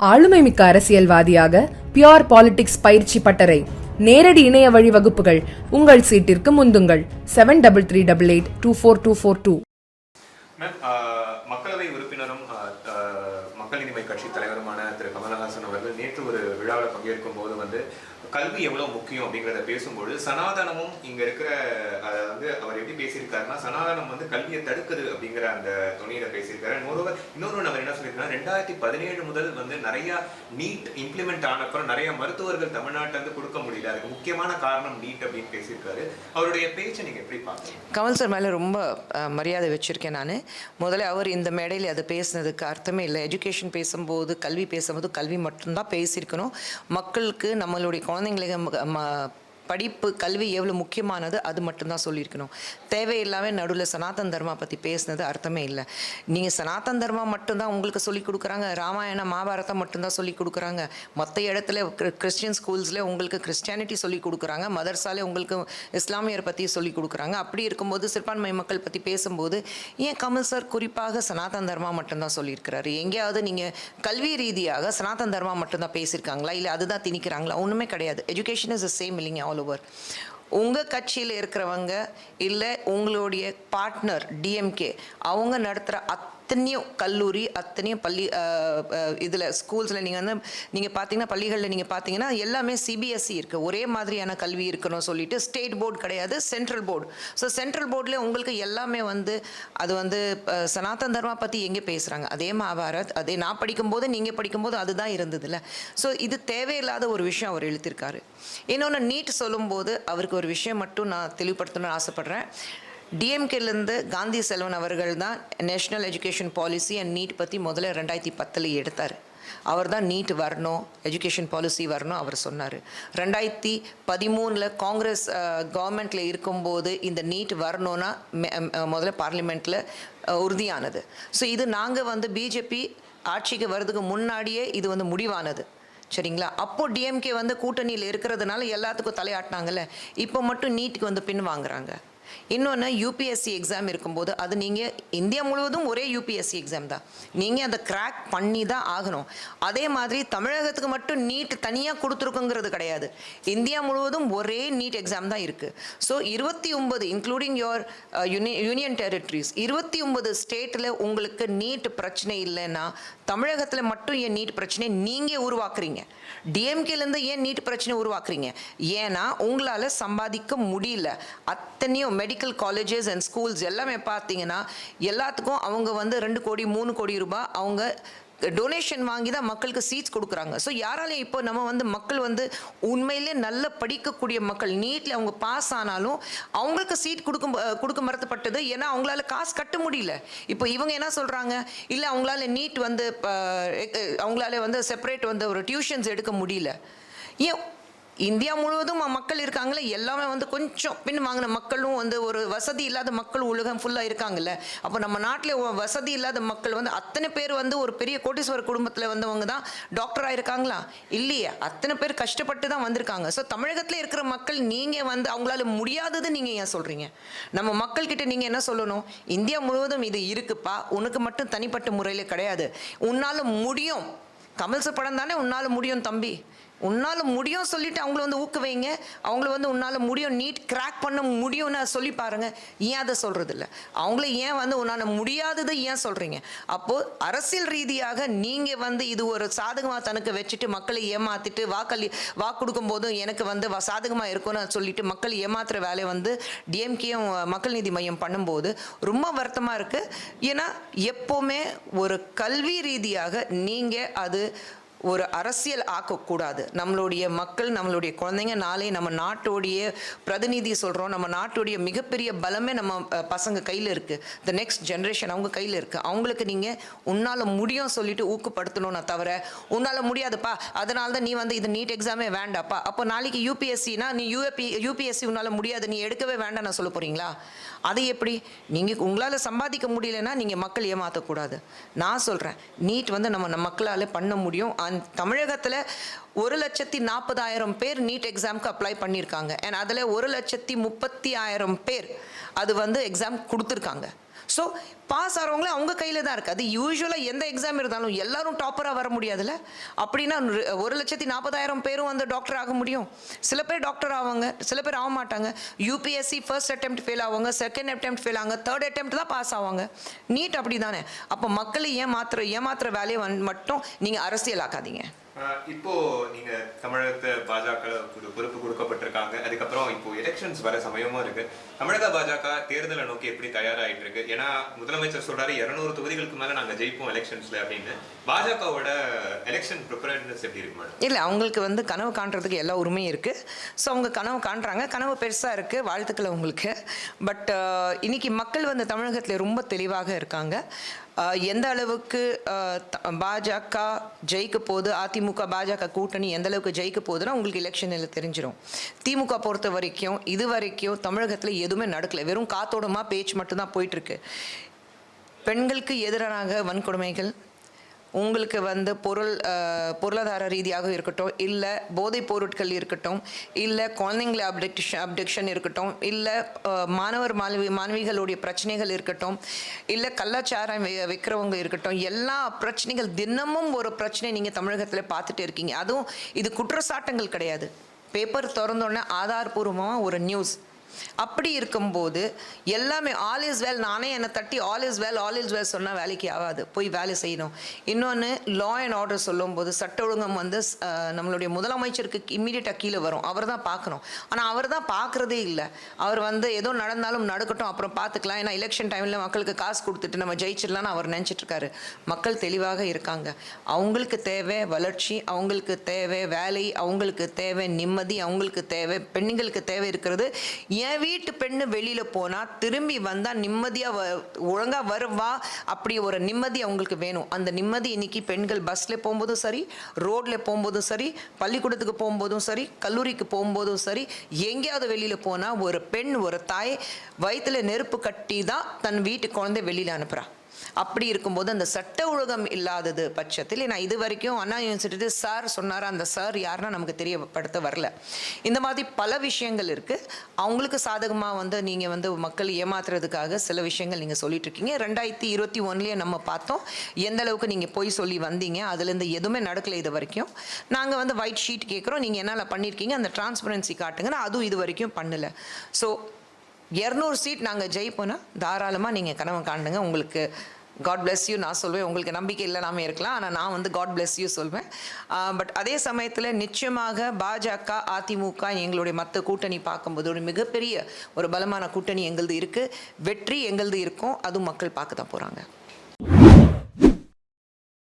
ஆளுமைமிக்க அரசியல்வாதியாக pure politics பயிற்சி பட்டறை. நேரடி இணைய வழி வகுப்புகள். உங்கள் சீட்டிற்கு முந்துங்கள். Seven double three double eight two four two four two மக்களவை உறுப்பினரும் மக்கள் நீதிமை கட்சி தலைவருமான திரு கமலஹாசன் அவர்கள் நேற்று ஒரு விழாவில் பங்கேற்கும் போது வந்து கல்வி எவ்வளவு முக்கியம் அப்படிங்கிறத பேசும்போது சனாதனமும் இங்க இருக்கிற அஹ், வந்து அவர் எப்படி பேசியிருக்காருன்னா சனாதனம் வந்து கல்வியை தடுக்குது அப்படிங்கிற அந்த துணியில பேசியிருக்காரு. இன்னொரு இன்னொரு நம்ம என்ன சொல்லியிருக்காரு ரெண்டாயிரத்தி பதினேழு முதல் வந்து நிறைய நீட் இம்ப்ளிமெண்ட் ஆனப்புறம் நிறைய மருத்துவர்கள் தமிழ்நாட்டில இருந்து கொடுக்க முடியல. அதுக்கு முக்கியமான காரணம் நீட் அப்படின்னு பேசியிருக்காரு. அவருடைய பேச்சை நீங்க எப்படி பாக்குறீங்க கமல் சார் மேலே ரொம்ப மரியாதை வச்சுருக்கேன் நான். முதல்ல அவர் இந்த மேடையில் அதை பேசுனதுக்கு அர்த்தமே இல்லை. எஜுகேஷன் பேசும்போது கல்வி பேசும்போது கல்வி மட்டும்தான் பேசியிருக்கணும். மக்களுக்கு நம்மளுடைய குழந்தை കുഴപ്പമാണെന്നെങ്കിൽ படிப்பு கல்வி எவ்வளோ முக்கியமானது அது மட்டும்தான் சொல்லியிருக்கணும். தேவையில்லாமல் நடுவில் சனாதன் தர்மா பற்றி பேசுனது அர்த்தமே இல்லை. நீங்கள் சனாதன் தர்மா மட்டும்தான் உங்களுக்கு சொல்லிக் கொடுக்குறாங்க ராமாயணம் மகாபாரதம் மட்டும்தான் சொல்லிக் கொடுக்குறாங்க. மற்ற இடத்துல கிறிஸ்டியன் ஸ்கூல்ஸில் உங்களுக்கு கிறிஸ்டியானிட்டி சொல்லிக் கொடுக்குறாங்க மதர்ஸாலே உங்களுக்கு இஸ்லாமியர் பற்றி சொல்லிக் கொடுக்குறாங்க. அப்படி இருக்கும்போது சிறுபான்மை மக்கள் பற்றி பேசும்போது ஏன் கமல் சார் குறிப்பாக சனாதன் தர்மா மட்டும்தான் சொல்லியிருக்கிறாரு? எங்கேயாவது நீங்கள் கல்வி ரீதியாக சனாதன் தர்மா மட்டும்தான் பேசியிருக்காங்களா? இல்லை அதுதான் திணிக்கிறாங்களா? ஒன்றுமே கிடையாது. எஜுகேஷன் இஸ் சேம் இல்லைங்க ஆல் ஓவர் உங்கள் கட்சியில் இருக்கிறவங்க இல்லை உங்களுடைய பார்ட்னர் டிஎம்கே அவங்க நடத்துகிற அத்தனையும் கல்லூரி அத்தனையும் பள்ளி இதில் ஸ்கூல்ஸில் நீங்கள் வந்து நீங்கள் பார்த்தீங்கன்னா பள்ளிகளில் நீங்கள் பார்த்தீங்கன்னா எல்லாமே சிபிஎஸ்சி இருக்குது ஒரே மாதிரியான கல்வி இருக்கணும் சொல்லிட்டு ஸ்டேட் போர்டு கிடையாது சென்ட்ரல் போர்டு ஸோ சென்ட்ரல் போர்டில் உங்களுக்கு எல்லாமே வந்து அது வந்து அஹ், சனாதன் தர்மா பற்றி எங்கே பேசுகிறாங்க அதே மகாபாரத் அதே நான் படிக்கும்போது நீங்கள் படிக்கும்போது அதுதான் இருந்ததில்ல. ஸோ இது தேவையில்லாத ஒரு விஷயம் அவர் எழுத்திருக்காரு இன்னொன்று நீட் சொல்லும்போது அவருக்கு ஒரு விஷயம் மட்டும் நான் தெளிவுபடுத்தணும்னு ஆசைப்பட்றேன். டிஎம்கேலேருந்து காந்தி செல்வன் அவர்கள் தான் national education policy and NEET பற்றி முதல்ல ரெண்டாயிரத்தி பத்தில் எடுத்தார். அவர் தான் நீட் வரணும் எஜுகேஷன் பாலிசி வரணும் அவர் சொன்னார். ரெண்டாயிரத்தி பதிமூணில் காங்கிரஸ் கவர்மெண்ட்டில் இருக்கும்போது இந்த நீட் வரணும்னா மெ- முதல்ல பார்லிமெண்ட்டில் உறுதியானது. ஸோ இது நாங்கள் வந்து பிஜேபி ஆட்சிக்கு வர்றதுக்கு முன்னாடியே இது வந்து முடிவானது. சரிங்களா? அப்போ டிஎம்கே வந்து கூட்டணியில் இருக்கிறதுனால எல்லாத்துக்கும் தலையாட்டினாங்கல்ல. இப்போ மட்டும் நீட்டுக்கு வந்து பின் வாங்குறாங்க. இன்னொன்று யூபிஎஸ்சி எக்ஸாம் இருக்கும்போது அது நீங்கள் இந்தியா முழுவதும் ஒரே யூபிஎஸ்சி எக்ஸாம் தான். நீங்கள் அதை கிராக் பண்ணி தான் ஆகணும். அதே மாதிரி தமிழகத்துக்கு மட்டும் நீட் தனியாக கொடுத்துருக்குங்கிறது கிடையாது. இந்தியா முழுவதும் ஒரே நீட் எக்ஸாம் தான் இருக்குது ஸோ இருபத்தி ஒன்பது இன்க்ளூடிங் யோர் யூனியன் டெரிட்டரிஸ் இருபத்தி ஒன்பது ஸ்டேட்டில் உங்களுக்கு நீட் பிரச்சனை இல்லைன்னா தமிழகத்தில் மட்டும் ஏன் நீட் பிரச்சனை நீங்கள் உருவாக்குறீங்க? டிஎம்கேலேருந்து ஏன் நீட் பிரச்சனை உருவாக்குறீங்க? ஏன்னா உங்களால் சம்பாதிக்க முடியல. அத்தனையும் மெடிக்கல் காலேஜஸ் அண்ட் ஸ்கூல்ஸ் எல்லாமே பார்த்தீங்கன்னா எல்லாத்துக்கும் அவங்க வந்து ரெண்டு கோடி மூணு கோடி ரூபாய் அவங்க டொனேஷன் வாங்கி தான் மக்களுக்கு சீட்ஸ் கொடுக்குறாங்க. ஸோ யாராலையும் இப்போ நம்ம வந்து மக்கள் வந்து உண்மையிலே நல்ல படிக்கக்கூடிய மக்கள் நீட்டில் அவங்க பாஸ் ஆனாலும் அவங்களுக்கு சீட் கொடுக்கும் கொடுக்க மறுத்தப்பட்டது. ஏன்னா அவங்களால காசு கட்ட முடியல. இப்போ இவங்க என்ன சொல்கிறாங்க இல்லை அவங்களால நீட் வந்து அவங்களால வந்து செப்பரேட் வந்து ஒரு டியூஷன்ஸ் எடுக்க முடியல. ஏன் இந்தியா முழுவதும் மக்கள் இருக்காங்களே எல்லாமே வந்து கொஞ்சம் பின் வாங்கின மக்களும் வந்து ஒரு வசதி இல்லாத மக்கள் உலகம் ஃபுல்லாக இருக்காங்கல்ல. அப்போ நம்ம நாட்டில் வசதி இல்லாத மக்கள் வந்து அத்தனை பேர் வந்து ஒரு பெரிய கோட்டீஸ்வர குடும்பத்தில் வந்தவங்க தான் டாக்டராக இருக்காங்களா? இல்லையே. அத்தனை பேர் கஷ்டப்பட்டு தான் வந்திருக்காங்க. ஸோ தமிழகத்தில் இருக்கிற மக்கள் நீங்கள் வந்து அவங்களால முடியாதது நீங்கள் ஏன் சொல்கிறீங்க நம்ம மக்கள்கிட்ட நீங்கள் என்ன சொல்லணும்? இந்தியா முழுவதும் இது இருக்குப்பா. உனக்கு மட்டும் தனிப்பட்ட முறையில் கிடையாது. உன்னால் முடியும். கமல் சார் படம் தானே? உன்னால் முடியும் தம்பி. உன்னால் முடியும் சொல்லிட்டு அவங்கள வந்து ஊக்குவைங்க. அவங்கள வந்து உன்னால் முடியும் நீட் கிராக் பண்ண முடியும்னு சொல்லி பாருங்க. ஏன் அதை சொல்கிறது இல்லை அவங்கள ஏன் வந்து உன்னால் முடியாதது ஏன் சொல்கிறீங்க அப்போது அரசியல் ரீதியாக நீங்கள் வந்து இது ஒரு சாதகமாக தனக்கு வச்சுட்டு மக்களை ஏமாற்றிட்டு வாக்களி வாக்கு கொடுக்கும் போதும் எனக்கு வந்து வ- சாதகமாக இருக்கும்னு சொல்லிட்டு மக்களை ஏமாத்துற வேலையை வந்து டிஎம்கேயும் மக்கள் நீதி மையம் பண்ணும்போது ரொம்ப வருத்தமாக இருக்குது ஏன்னா எப்போவுமே ஒரு கல்வி ரீதியாக நீங்கள் அது ஒரு அரசியல் ஆக்கக்கூடாது. நம்மளுடைய மக்கள் நம்மளுடைய குழந்தைங்க நாளை நம்ம நாட்டோடைய பிரதிநிதி சொல்கிறோம் நம்ம நாட்டுடைய மிகப்பெரிய பலமே நம்ம பசங்க கையில் இருக்குது த நெக்ஸ்ட் ஜென்ரேஷன் அவங்க கையில் இருக்குது அவங்களுக்கு நீங்கள் உன்னால் முடியும் சொல்லிட்டு ஊக்கப்படுத்தணும்னா தவிர உன்னால் முடியாதுப்பா. அதனால தான் நீ வந்து இது நீட் எக்ஸாமே வேண்டாப்பா. அப்போ நாளைக்கு யூபிஎஸ்சினா நீ யூஏபி யூபிஎஸ்சி உன்னால் முடியாது. நீ எடுக்கவே வேண்டாம் நான் சொல்ல போகிறீங்களா அது எப்படி? நீங்கள் உங்களால் சம்பாதிக்க முடியலன்னா நீங்கள் மக்கள் ஏமாற்றக்கூடாது நான் சொல்கிறேன் நீட் வந்து நம்ம நம்ம மக்களால் பண்ண முடியும். அந் தமிழகத்தில் ஒரு லட்சத்தி நாற்பதாயிரம் பேர் நீட் எக்ஸாம்க்கு அப்ளை பண்ணியிருக்காங்க. அண்ட் அதில் ஒரு லட்சத்தி முப்பத்தி ஆயிரம் பேர் அது வந்து எக்ஸாம் கொடுத்துருக்காங்க. ஸோ பாஸ் ஆகிறவங்களே அவங்க கையில் தான் இருக்குது அது யூஸ்வலாக எந்த எக்ஸாம் இருந்தாலும் எல்லாரும் டாப்பராக வர முடியாதுல்ல? அப்படின்னா ஒரு- ஒரு லட்சத்தி நாற்பதாயிரம் பேரும் வந்து டாக்டர் ஆக முடியும். சில பேர் டாக்டர் ஆவாங்க சில பேர் ஆக மாட்டாங்க. யூபிஎஸ்சி ஃபர்ஸ்ட் அட்டெம்ட் ஃபெயில் ஆவாங்க செகண்ட் அட்டெம்ட் ஃபெயில் ஆவாங்க தேர்ட் அட்டெம்ப்ட் தான் பாஸ் ஆவாங்க. நீட் அப்படி தானே அப்போ மக்களை ஏமாத்துற ஏமாத்துற வேலையை வந்து மட்டும் நீங்கள் அரசியலாக்காதீங்க. இப்போ நீங்க தமிழகத்தை பாஜக ஒரு பொறுப்பு கொடுக்கப்பட்டிருக்காங்க. அதுக்கப்புறம் இப்போ எலெக்ஷன்ஸ் வர சமயமும் இருக்கு. தமிழக பாஜக தேர்தலை நோக்கி எப்படி தயாராகிட்டு இருக்கு ஏன்னா முதலமைச்சர் சொல்றாரு இருநூறு தொகுதிகளுக்கு மேல நாங்க ஜெயிப்போம் எலெக்ஷன்ஸ்ல அப்படின்னு. பாஜகவோட எலெக்ஷன் ப்ரிப்பரேட்னஸ் எப்படி இருக்கு மேடம் இல்லை அவங்களுக்கு வந்து கனவு காண்றதுக்கு எல்லா உரிமையும் இருக்குது ஸோ அவங்க கனவு காண்றாங்க. கனவு பெருசாக இருக்குது வாழ்த்துக்கள் அவங்களுக்கு பட் இன்னைக்கு மக்கள் வந்து தமிழகத்தில் ரொம்ப தெளிவாக இருக்காங்க. எந்த அளவுக்கு த- பாஜக ஜெயிக்க போகுது அதிமுக பாஜக கூட்டணி எந்த அளவுக்கு ஜெயிக்க போகுதுன்னா உங்களுக்கு எலெக்ஷனில் தெரிஞ்சிடும் திமுக பொறுத்த வரைக்கும் இது வரைக்கும் தமிழகத்தில் எதுவுமே நடக்கலை. வெறும் காத்தோடமாக பேச்சு மட்டும்தான் போயிட்டுருக்கு பெண்களுக்கு எதிரான வன்கொடுமைகள் உங்களுக்கு வந்து பொருள் பொருளாதார ரீதியாக இருக்கட்டும் இல்லை போதைப் பொருட்கள் இருக்கட்டும் இல்லை குழந்தைங்களை அப்டிக்ஷன் அப்டிக்ஷன் இருக்கட்டும் இல்லை மாணவர் மாணவி மாணவிகளுடைய பிரச்சனைகள் இருக்கட்டும் இல்லை கள்ளச்சாரம் வி- விற்கிறவங்க இருக்கட்டும் எல்லா பிரச்சனைகள் தினமும் ஒரு பிரச்சனை நீங்கள் தமிழகத்தில் பார்த்துட்டு இருக்கீங்க. அதுவும் இது குற்றச்சாட்டுங்கள் கிடையாது. பேப்பர் திறந்தோடனே ஆதாரபூர்வமாக ஒரு நியூஸ். அப்படி இருக்கும்போது எல்லாமே ஆல் இஸ் வெல் நானே என்னை தட்டி all is well all is well சொன்னால் வேலைக்கு ஆகாது. போய் வேலை செய்யணும். இன்னொன்று லா அண்ட் ஆர்டர் சொல்லும்போது சட்ட ஒழுங்கம் வந்து நம்மளுடைய முதலமைச்சருக்கு இம்மீடியட்டாக கீழே வரும். அவர் தான் பார்க்கணும். ஆனால் அவர் தான் பார்க்குறதே இல்லை. அவர் வந்து ஏதோ நடந்தாலும் நடக்கட்டும் அப்புறம் பார்த்துக்கலாம். ஏன்னா எலெக்ஷன் டைமில் மக்களுக்கு காசு கொடுத்துட்டு நம்ம ஜெயிச்சிடலாம்னு அவர் நினச்சிட்ருக்காரு. மக்கள் தெளிவாக இருக்காங்க. அவங்களுக்கு தேவை வளர்ச்சி அவங்களுக்கு தேவை வேலை அவங்களுக்கு தேவை நிம்மதி அவங்களுக்கு தேவை பெண்களுக்கு தேவை இருக்கிறது. என் வீட்டு பெண்ணு வெளியில் போனால் திரும்பி வந்தால் நிம்மதியாக வ ஒழுங்காக வருவா அப்படி ஒரு நிம்மதி அவங்களுக்கு வேணும். அந்த நிம்மதி இன்னைக்கு பெண்கள் பஸ்ஸில் போகும்போதும் சரி ரோட்டில் போகும்போதும் சரி பள்ளிக்கூடத்துக்கு போகும்போதும் சரி கல்லூரிக்கு போகும்போதும் சரி எங்கேயாவது வெளியில் போனால் ஒரு பெண் ஒரு தாய் வயிற்றுல நெருப்பு கட்டி தான் தன் வீட்டு குழந்தை வெளியில் அனுப்புகிறா அப்படி இருக்கும்போது அந்த சட்ட ஒழுங்கம் இல்லாதது பட்சத்தில் நான் இது வரைக்கும் அண்ணா யூனிவர்சிட்டி சார் சொன்னார் அந்த சார் யாருன்னா நமக்கு தெரியப்படுத்த வரல. இந்த மாதிரி பல விஷயங்கள் இருக்குது அவங்களுக்கு சாதகமாக வந்து நீங்கள் வந்து மக்கள் ஏமாத்துறதுக்காக சில விஷயங்கள் நீங்கள் சொல்லிட்டு இருக்கீங்க. ரெண்டாயிரத்தி இருபத்தி ஒன்றுலேயே நம்ம பார்த்தோம். எந்த அளவுக்கு நீங்கள் போய் சொல்லி வந்தீங்க அதுலேருந்து எதுவுமே நடக்கலை இது வரைக்கும். நாங்கள் வந்து ஒயிட் ஷீட் கேட்குறோம் நீங்கள் என்னால் பண்ணியிருக்கீங்க அந்த டிரான்ஸ்பரன்சி காட்டுங்கன்னா அதுவும் இது வரைக்கும் பண்ணலை. ஸோ இரநூறு சீட் நாங்கள் ஜெயிப்போன்னா தாராளமாக நீங்கள் கனவு காணுங்க. உங்களுக்கு காட் bless யூ நான் சொல்வேன் உங்களுக்கு நம்பிக்கை இல்லாமல் இருக்கலாம். ஆனால் நான் வந்து காட் bless யூ சொல்வேன். பட் அதே சமயத்தில் நிச்சயமாக பாஜக அதிமுக எங்களுடைய மற்ற கூட்டணி பார்க்கும்போது ஒரு மிகப்பெரிய ஒரு பலமான கூட்டணி எங்களது இருக்குது வெற்றி எங்களுது இருக்கும் அதுவும் மக்கள் பார்க்க தான் போகிறாங்க